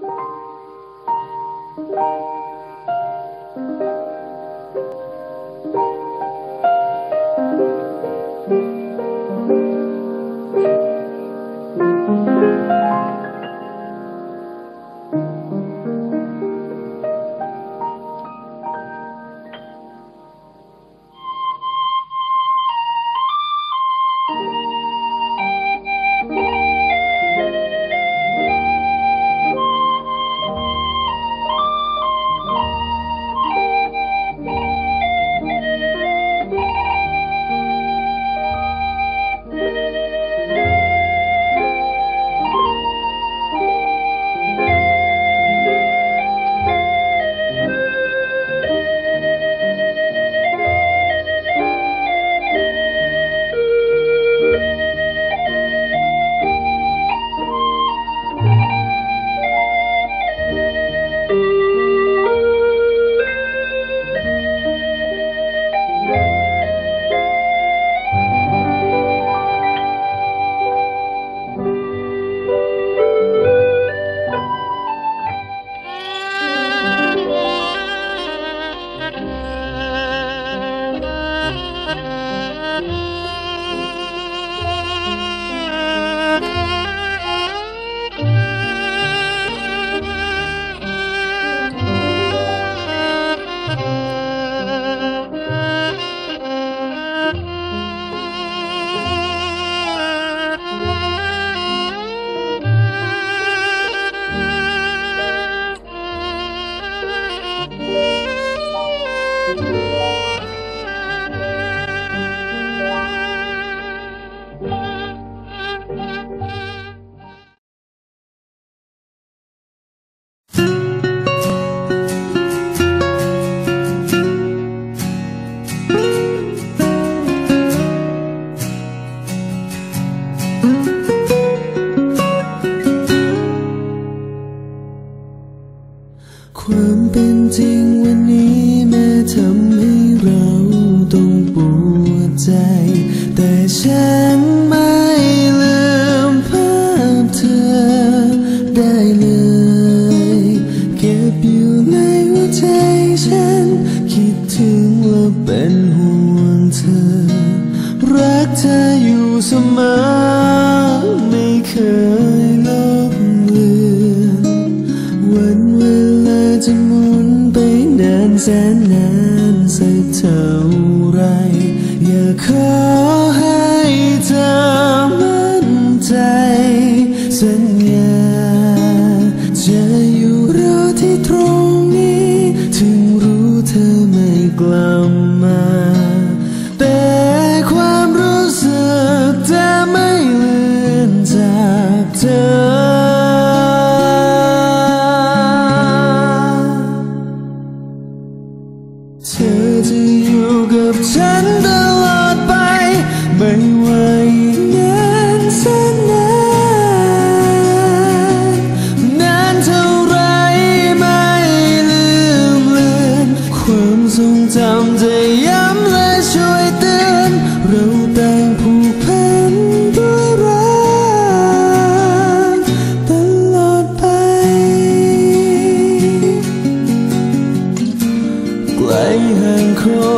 คว ฉัน คิดถึงและเป็นห่วงเธอ รักเธออยู่เสมอ ไม่เคยลบเลือนวันเวลาจะหมุนไปนานแสนนานสักเท่าไร อย่าขอ ไม่ว่าอีกนานแสนนานนานเท่าไรไม่ลืมเลือนความทรงจำจะย้ำและช่วยเตือนเราต่างผูกพันด้วยรักตลอดไป ไกลห่างคน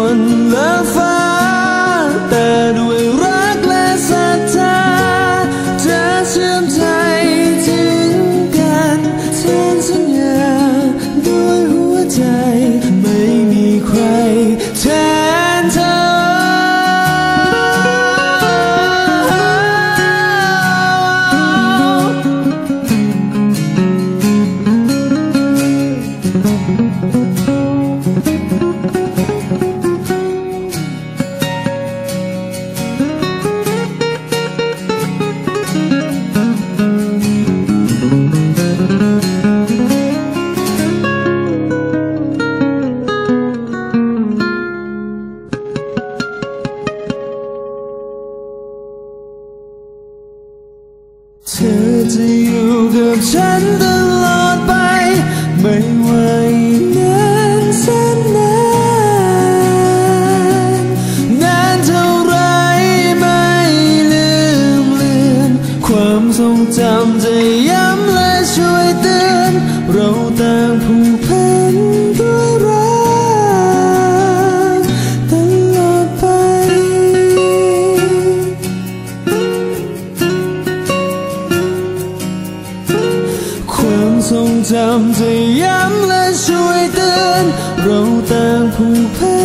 เธอจะอยู่กับฉัน ทรงจำจะย้ำและช่วยเตือน เราต่างผูกพัน